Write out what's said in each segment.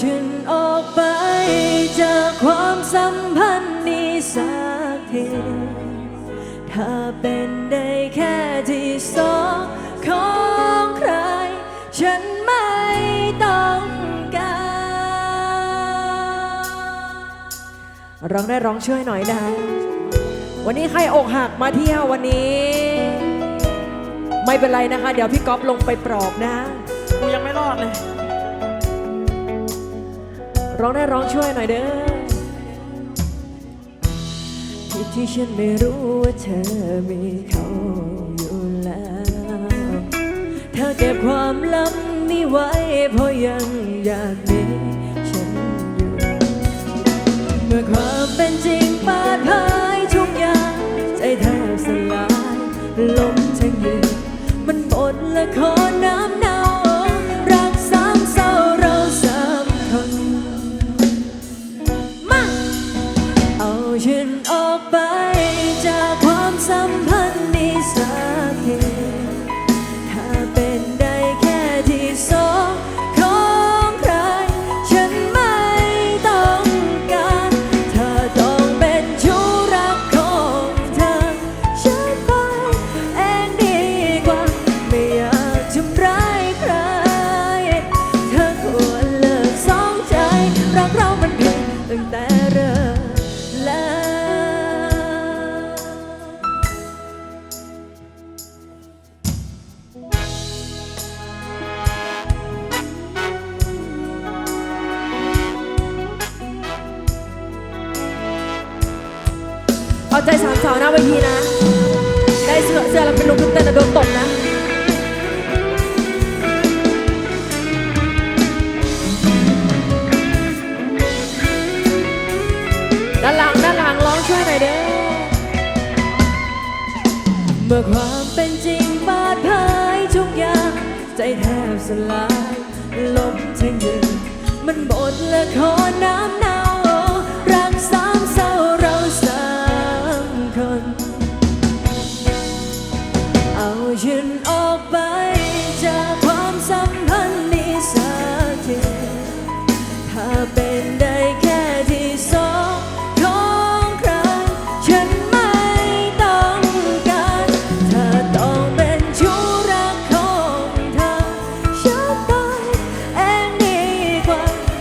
ฉันออกไปจากความสัมพันธ์นี้สักทีถ้าเป็นได้แค่ที่สองของใคร ฉันไม่ต้องการร้องได้ร้องช่วยหน่อยนะวันนี้ใครอกหักมาเที่ยววันนี้ ไม่เป็นไรนะคะ เดี๋ยวพี่ก๊อฟลงไปปลอบนะ กูยังไม่รอดเลย ร้องได้ร้องช่วยหน่อยเด้อที่ที่ฉันไม่รู้ว่าเธอมีเขาอยู่แล้วเธอเก็บความลับนี้ไว้เพราะยังอยากมีฉันอยู่เมื่อความเป็นจริงเปิดเผยทุกอย่างใจแทบสลายล้มทั้งยืนมันบทละคร เอาใจสามสาวหน้าเวทีนะ ได้เสื้อเสื้อแล้วเป็นลูกขึ้นเต้นนะโดนตบนะด้านหลังด้านหลังร้องช่วยหน่อยเด้อเมื่อความเป็นจริงบาดเผยทุกอย่าง ใจแทบสลายล้มทั้งยืนมันบทละครน้ำเนา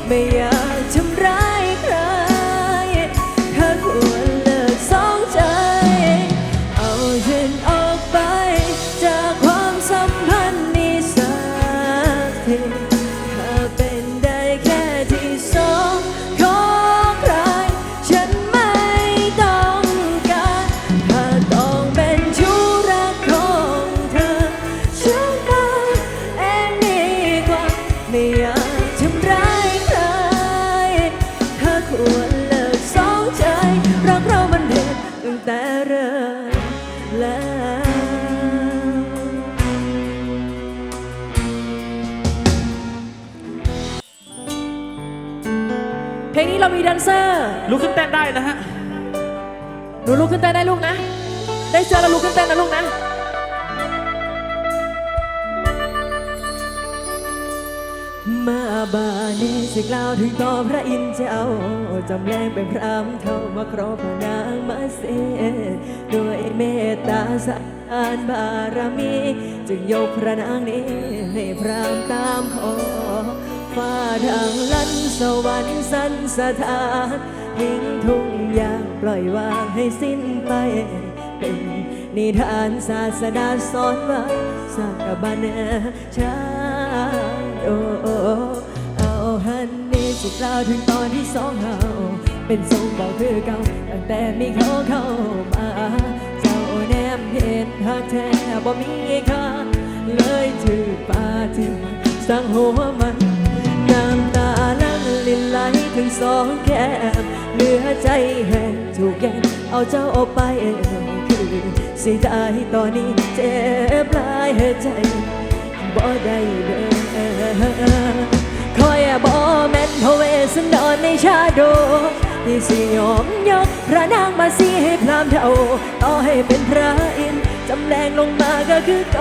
ไม่อยาก มาบาเนสิกล่าวถึงต่อพระอินทร์เจ้าจำแรงเป็นพระมเข้ามาครอบพระนางมาเสด้วยเมตตาสานบารมี จึงยกพระนางนี้ให้พรามตามขอฟ้าทางลันสวรรค์สันสถานทิ้งทุ่งยางปล่อยวางให้สิ้นไป เป็นนิทานศาสดาสอนไว้สักบันชา โอโอเอาฮันนี่สิกล่าวถึงตอนที่สองเฮาเป็นทรงบอกคือเก่าตั้งแต่มีเขาเข้ามาเจ้าแนมเห็นหักแท้บ่มีค่าเลยถือปาทิมสั่งหัวมันน้ำตาลังลินไหลถึงสองแก้มเหลือใจแห้งถูกแย่เอาเจ้าออกไปคือสิตายตอนนี้เจ็บลายใจ บ่ได้เด้อคอยบ่แม่นพรเวสันดนในชาโดที่สิยอมยกพระนางมาสีให้พรามเท่าต่อให้เป็นพระอินจำแรงลงมาก็คือโก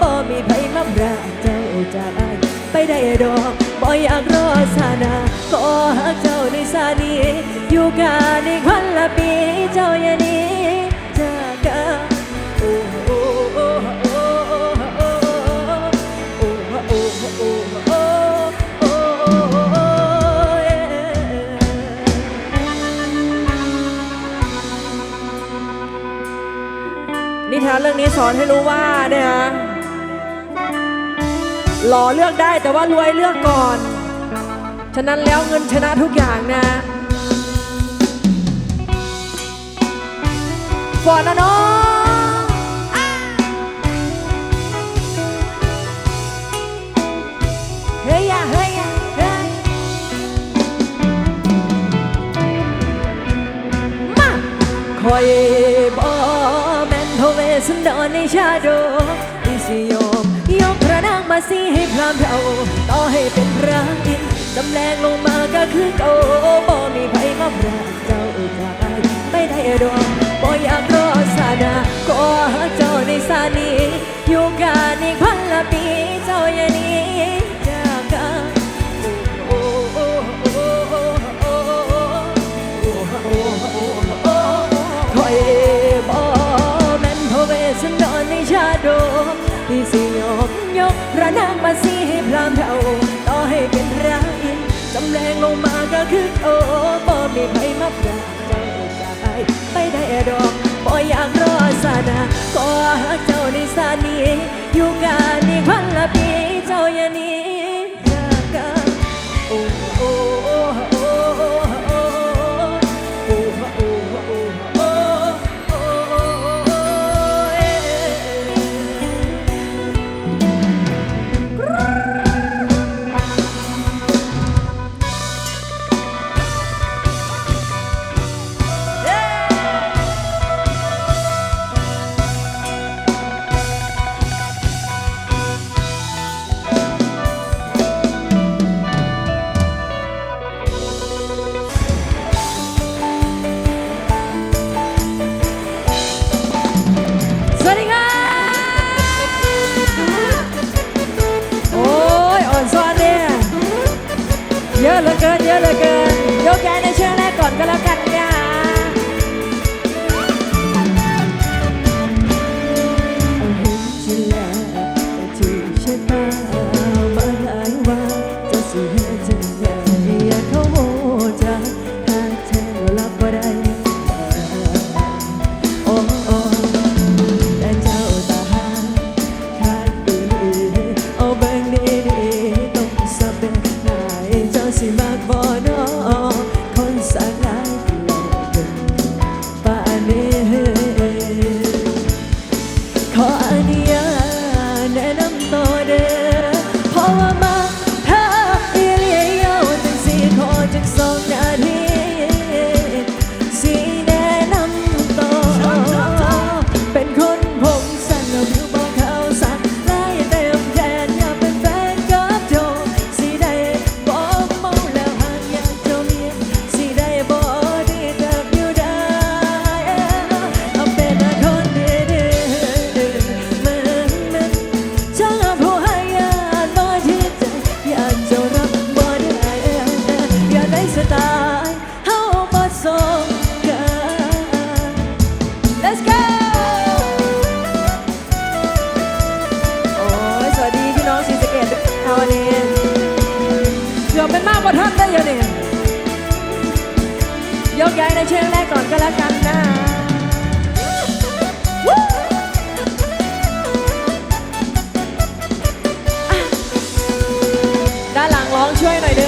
บ่มีไผมาพระเจ้าจากไปได้ดอกบ่อยากรอสานาก็หากเจ้าในสานีอยู่กาในควันละปีเจ้าอย่านี้ สอนให้รู้ว่าเนี่ยฮะหล่อเลือกได้แต่ว่ารวยเลือกก่อน ฉะนั้นแล้วเงินชนะทุกอย่างนะฟอนนะน้องเฮ้ยเฮ้ยเฮ้ยมาคอย sundan ในชาโดดิสิโยมยกพระนางมาสีให้พรามเราต่อให้เป็นพระอินจำแรงลงมาก็คือเก่าบ่มีใครมาปราบเจ้าอุได้ไม่ได้ดวงบ่อยากรอสานาก็หาเจ้าในสานีอยู่กันอีกพันละปีเจ้าอย่านี้ ที่สิยกยกพระนางมาสีให้พรามเท่าต่อให้เป็นไรักจำแรงลงมาก็คือโอ้บ่มีใครมาอยากเจ้าชายไปได้ดอกบ่อยากรอสานาขอหาเจ้าในสานีอยู่กันในพันละปีเจ้าอย่านี้ ช่วยหน่อยเด้อ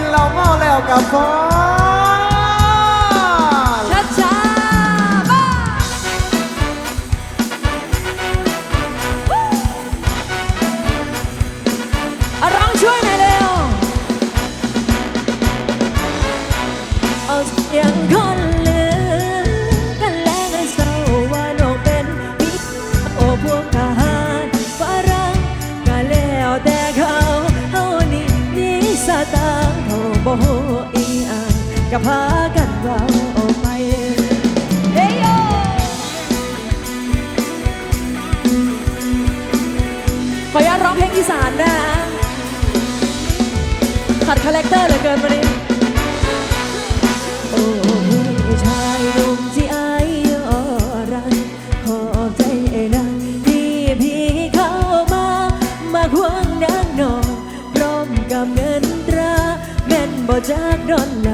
กินเหล้าเมาแล้วกับพอ พากันเราออกไปเฮ้ยโยขออนุญาตร้องเพลงอีสานนะขัดคาแรคเตอร์เหลือเกินวันนี้โอ้ผู้ชายหนุ่มที่อายอรันขอใจไอ้นที่พี่เข้ามา มาควงนางนอนรอมกับเงินตราแม่นบ่จากดอน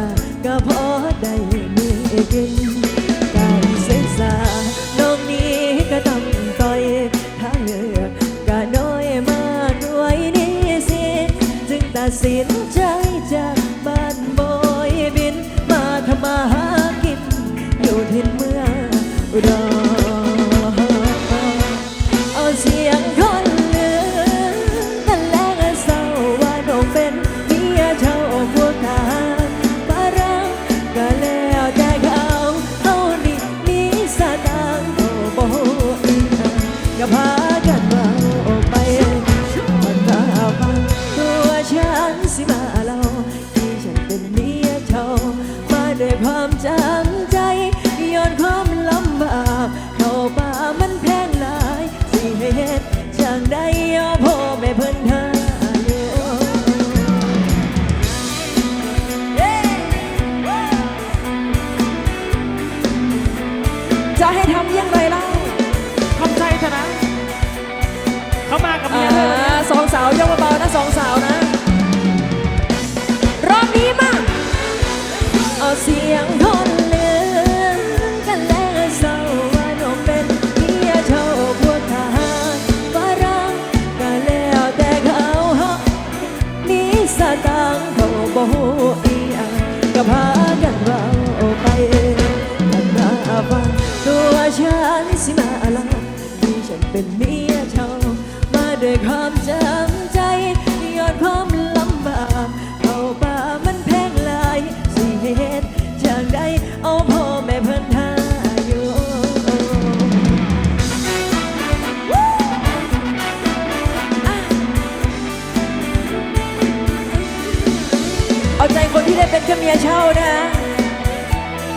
เช่านะ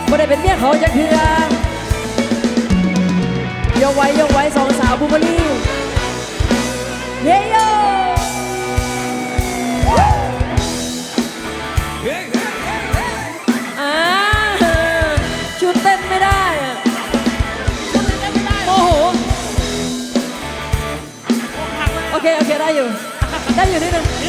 บ่ได้เป็นเมียเขาจะเถื่อโยไว้โยไว้สองสาวบุบารีเยโยชุดเต้นไม่ได้อะโหโอเค โอเค ได้อยู่ ได้อยู่นิดนึง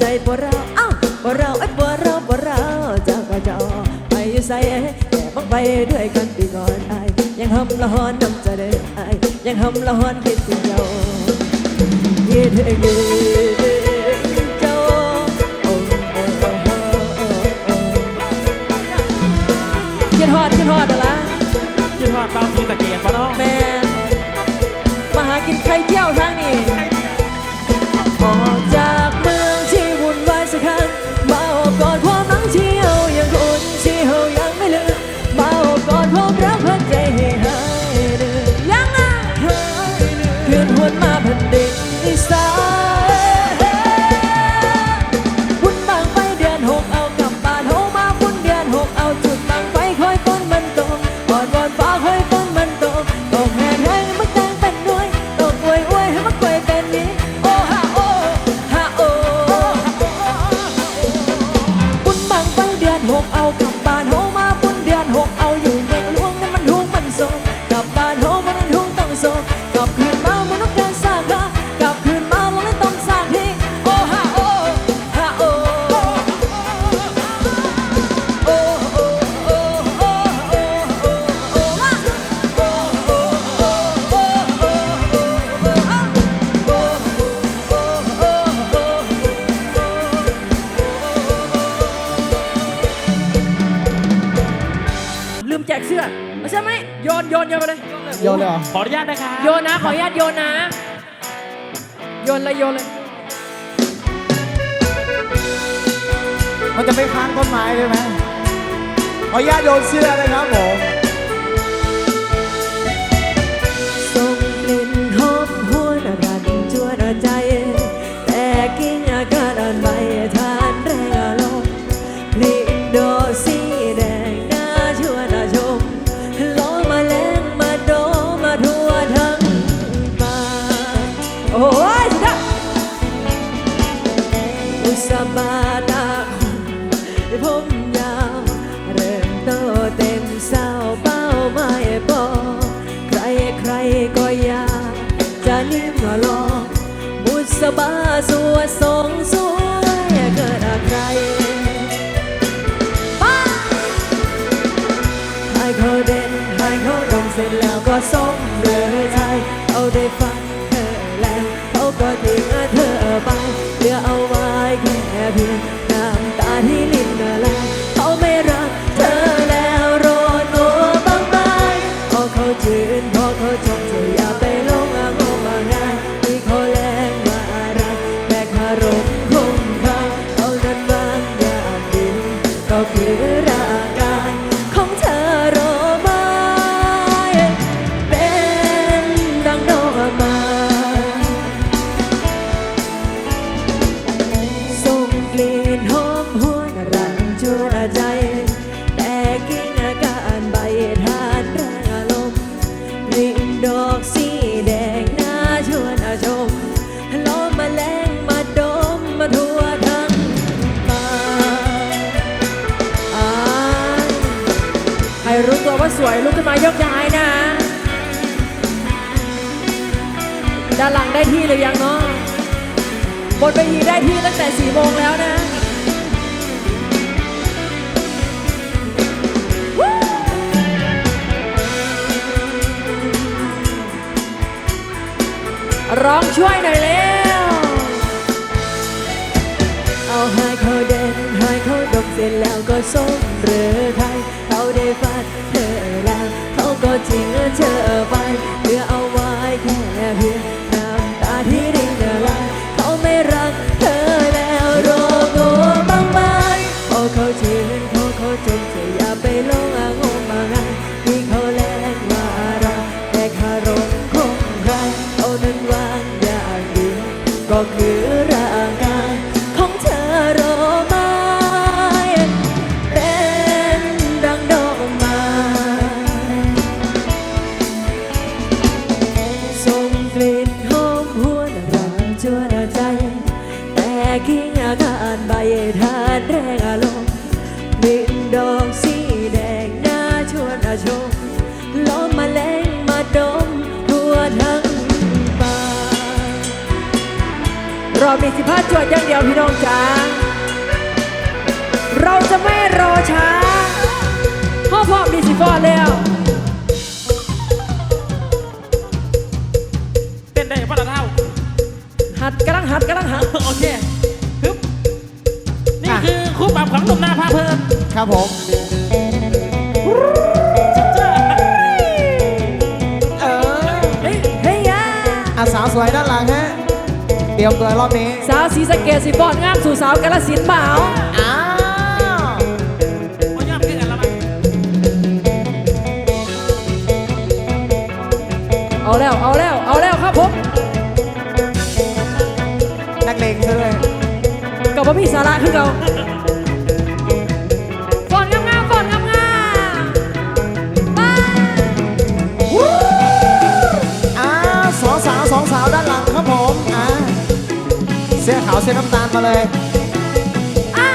ใจบ่เราอ้าวบ่เราไอ้บ่เราบ่เราจ้าก็จะไปใส่แต่บังไปด้วยกันปีก่อนไอยังหำละหอนน้ำจะเดินไอยังหำละหอนคิดถึงเราคิดถึง โยนเลยโยนเลย มันจะไม่ค้างต้นไม้ใช่ไหมขออนุญาตโยนเสื้อนะครับผม เสร็จแล้วก็ส้มเรือไทยเอาได้ฟัง สวยลุกขึ้นมายกย้ายนะ ด้านหลังได้ที่หรือยังเนาะบนไปทีได้ที่ตั้งแต่สี่โมงแล้วนะร้องช่วยหน่อยเล้วเอาให้เขาเด่นให้เขาดกเสร็จแล้วก็ส่งเรือไทย ได้ฝันเธอแล้วเขาก็จริงเธอไปเพื่อเอาไว้แค่เพียงน้ำตาที่รินไหลเขาไม่รักเธอแล้วโรโกบ้างไหมพอเขาจริงพอเขาจงจะอย่าไปลงอางงมางานที่เขาแลกว่ารักแต่คารมคงใครเอานั้นวางอย่างดียวก็คือ สิพาจวดอย่างเดียวพี่น้องจ๋าเราจะไม่รอช้าพ่อพร้อมดีสิฟอนแล้วเต้นได้ปะละเท่าหัดกำลังหัดกำลังหัดโอเคฮึบนี่คือคู่ปรับของหนุ่มนาพาเพลินครับผมเออเฮ้ยเฮ้ยยาอาสาวสวยด้านหลังฮะเตรียมตัวรอบนี้ สาวสีสะเกดสิฟอนงามสู่สาวกาลสินธุ์เปล่าอ้าวโอ้ยย่ำขึ้นกันแล้วมั้งเอาแล้วเอาแล้วเอาแล้วครับผมนักเลงซะด้วยกับพ่อพี่สาระคือเรา เสื้อขาวเสื้อน้ำตาลมาเลยอ่า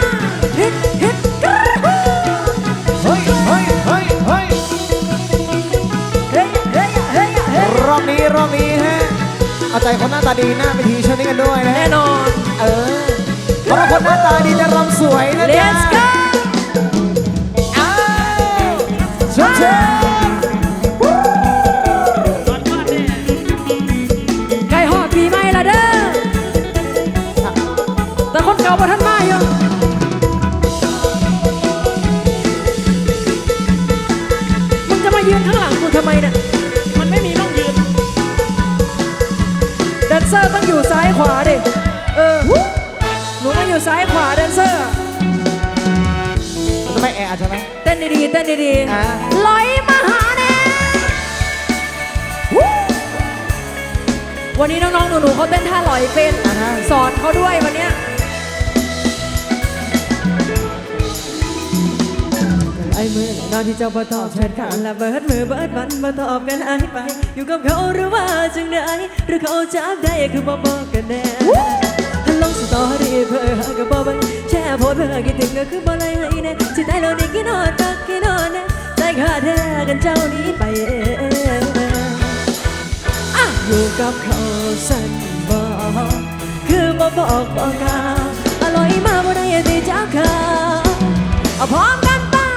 ฮิตฮิตกระหู้เฮ้ยเฮ้ยเฮ้ยเฮ้ยเฮ้ยเฮ้ยเฮ้ยเฮ้ยรอบนี้รอบนี้ฮะเอาใจคนหน้าตาดีหน้าไปทีช่วยนี้กันด้วยนะแน่นอนเออเพราะว่าคนหน้าตาดีจะรำสวยนะจ๊ะ Let's go อ้าวเชิญาๆลอยมาหาแน่วันนี้น้องๆ หนูๆเขาเต้นท่าลอยเป็นอ่าฮะสอนเขาด้วยวันเนี้ยไอ้มือไหนนอนที่เจ้าบ่ตอบแชทกันและเบิดมือเบิดวันบ่ตอบกันหายไป อยู่กับเขาหรือว่าจังไดหรือเขาจับได้คือบ่บอกกันแน่ฮัลโหลสตอรี่เพื่อหากับบ่เบังแช่โพสต์เพื่อคิดถึงก็คือบ่เลยให้แน่สิได้แล้วนี่กี่นอนตักกี่นอนแน่ ใจขาแท้กันเจ้านี้ไปเองอยู่กับเขาสันบอกคือบ่บอกบอกกาอร่อยมาบ่ได้ตีจากเขาเอาพร้อมกันป่ะ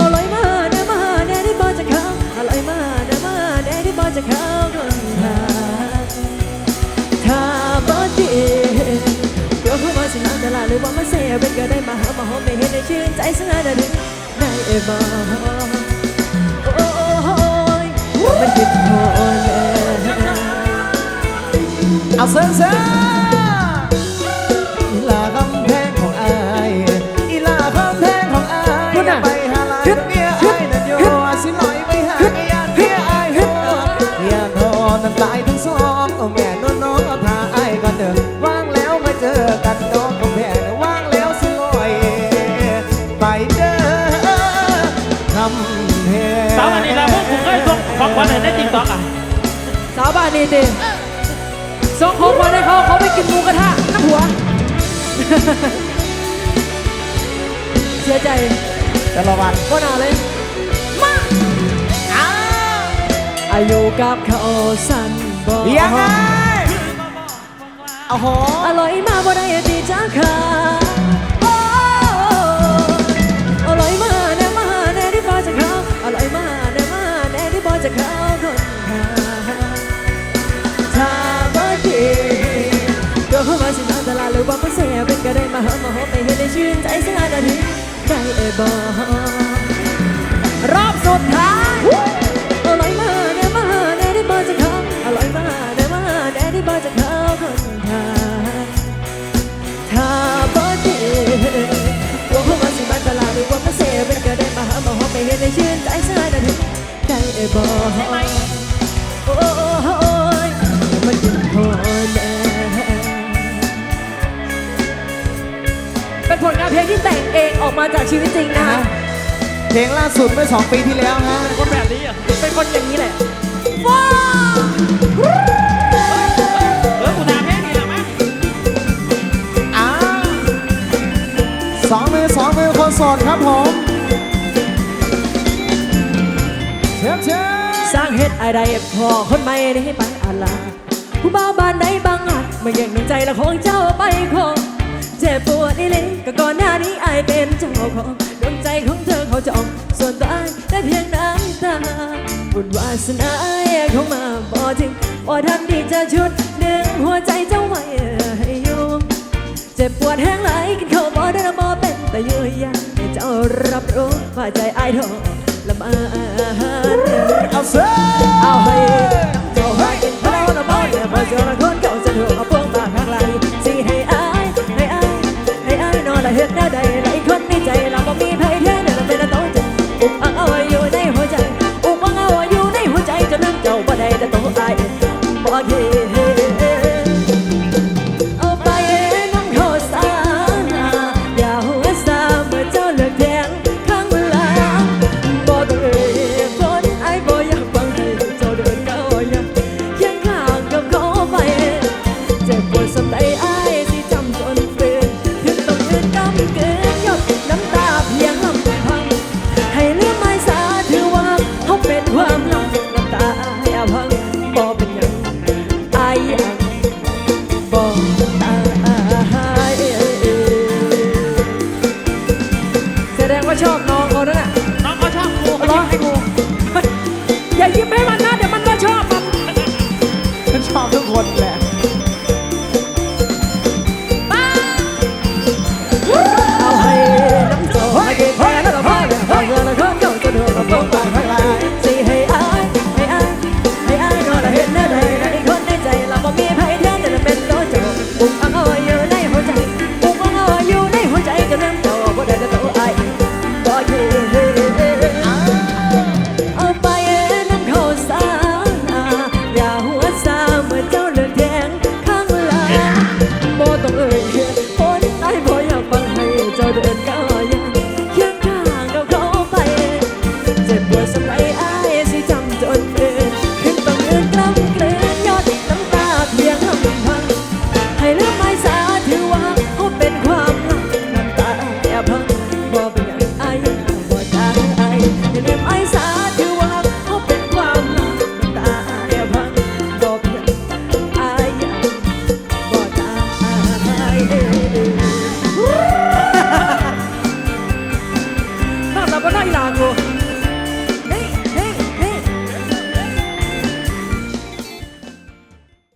อร่อยมาเด้อมาแน่ที่บ่จะเขาอร่อยมาเด้อมาแน่ที่บ่จะเขาคนหาถ้าบ่ดีก็คือมาสิหาตลาดหรือว่ามาเสียเป็นก็ได้มาหามาหอมไม่เห็นได้ชื่นใจสักนาทีได้ บ่โอ้ยมันคิดโทษแล้วเอาเซิร์เติส่งของขวัญให้เขาเขาไปกินหมูกระทะน้ำหัว เสียใจแต่ละวันก็น่าเลยมาอ้าวอายุกับเขาสั้นบอกยังไงโอ้โหอร่อยมาบ่ได้ตีจ้าขา มาตลาดหรือว่ามาเสียเป็นก็ได้มาหามาหอมไปเห็นได้ชื่นใจสักนาทีได้บ่รอบสุดท้ายอร่อยมากแน่มาแน่ที่บ่จะเขาอร่อยมากแน่มาแน่ที่บ่จะเขาคนทางถ้าบ่ดีก็เข้ามาสิมาตลาดหรือว่ามาเสียเป็นก็ได้มาหามาหอมไปเห็นได้ชื่นใจสักนาทีได้บ่โที่แต่งเองออกมาจากชีวิตจริงนะนะคะเพลงล่าสุดเมื่อสองปีที่แล้วฮะคนแบบนี้อะเป็นคนอย่างนี้แหละว้าเออกูด่าแม่นี่แหละมั้งอ้าวสองมือสองมือคนโสดครับผมเชิญเชิญสร้างเฮ็ดอะไรพอคนไม่ได้ให้ไปอาลาผู้บ่าวบ้านไหนบางอาจมาแย่งดวงใจละของเจ้าไปของ เจ็บปวดนี่เลยก็ก่อนหน้านี้อายเป็นเจ้าของดวงใจของเธอเขาจอง ส่วนตัวอายได้เพียงน้ำตาบุญวาสนาเข้ามาบ่ถึงบ่ทันดีจะชุดหนึ่งหัวใจเจ้าไว้ให้ยู่เจ็บปวดแห้งไหลกินเขาบ่ได้ละบ่เป็นแต่ยืนยันให้เจ้ารับรู้ว่าใจอายทรละมาเอาเซ่เอาให้เจ้าให้กินข้าละบ่แต่พอเจอคนเขาจะถูกเอาพวงมา